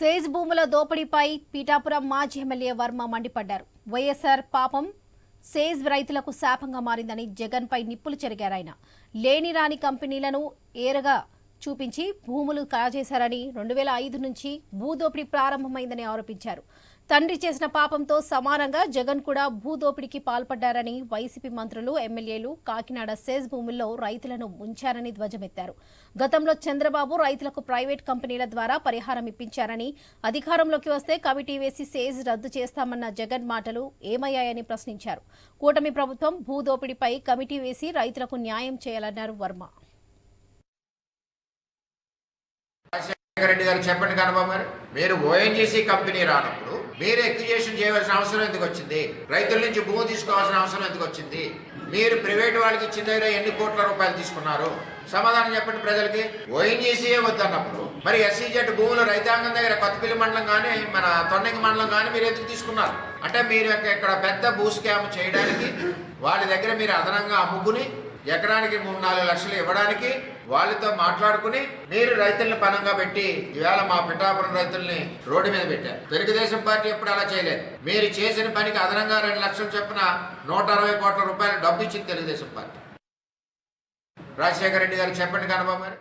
Sage భూముల దోపిడీపై పీఠాపురం మాజీ MLA Varma మండిపడ్డారు. వైఎస్ఆర్ పాపం సేజ్ రైతులకు శాపంగా మారిందని జగన్పై నిప్పులు చెరిగారాయన లేని రాని కంపెనీలను ఏరగా చూపించి భూములు కాజేశారని రెండు వేల ఐదు నుంచి భూదోపిడీ ప్రారంభమైందని ఆరోపించారు. తండ్రి చేసిన పాపంతో సమానంగా జగన్ కూడా భూదోపిడికి పాల్పడ్డారని వైసీపీ మంత్రులు ఎమ్మెల్యేలు కాకినాడ సేజ్ భూముల్లో రైతులను ముంచారని ధ్వజమెత్తారు. గతంలో చంద్రబాబు రైతులకు ప్రైవేట్ కంపెనీల ద్వారా పరిహారం ఇప్పించారని అధికారంలోకి వస్తే కమిటీ వేసి సేజ్ రద్దు చేస్తామన్న జగన్ మాటలు ఏమయ్యాయని ప్రశ్నించారు. కూటమి ప్రభుత్వం భూదోపిడిపై కమిటీ వేసి రైతులకు న్యాయం చేయాలన్నారు వర్మ. రెడ్డి గారు చెప్పండి కనబాబు గారు. మీరు ఓఎన్జీసీ కంపెనీ రానప్పుడు మీరు ఎక్విజేషన్ చేయవలసిన అవసరం ఎందుకు వచ్చింది? రైతుల నుంచి భూమి తీసుకోవాల్సిన అవసరం ఎందుకు వచ్చింది? మీరు ప్రైవేట్ వాళ్ళకి ఇచ్చిన దగ్గర ఎన్ని కోట్ల రూపాయలు తీసుకున్నారు? సమాధానం చెప్పండి ప్రజలకి. ఓఎన్జీసీయే వద్దన్నప్పుడు మరి ఎస్సీజెడ్ భూములు రైతాంగం దగ్గర కొత్తపల్లి మండలం కానీ మన తొండంగి మండలం కానీ మీరు ఎందుకు తీసుకున్నారు? అంటే మీరు ఇక్కడ పెద్ద భూ స్కామ్ చేయడానికి వాళ్ళ దగ్గర మీరు అదనంగా అమ్ముకుని ఎకరానికి మూడు నాలుగు లక్షలు ఇవ్వడానికి వాళ్ళతో మాట్లాడుకుని మీరు రైతుల్ని పనంగా పెట్టి ఇవాళ మా పిఠాపురం రైతుల్ని రోడ్డు మీద పెట్టారు. తెలుగుదేశం పార్టీ ఎప్పుడు అలా చేయలేదు. మీరు చేసిన పనికి అదనంగా రెండు లక్షలు చొప్పున నూట అరవై కోట్ల రూపాయలు డబ్బు ఇచ్చింది తెలుగుదేశం పార్టీ. రాజశేఖర రెడ్డి గారు చెప్పండి కనబాబు మరి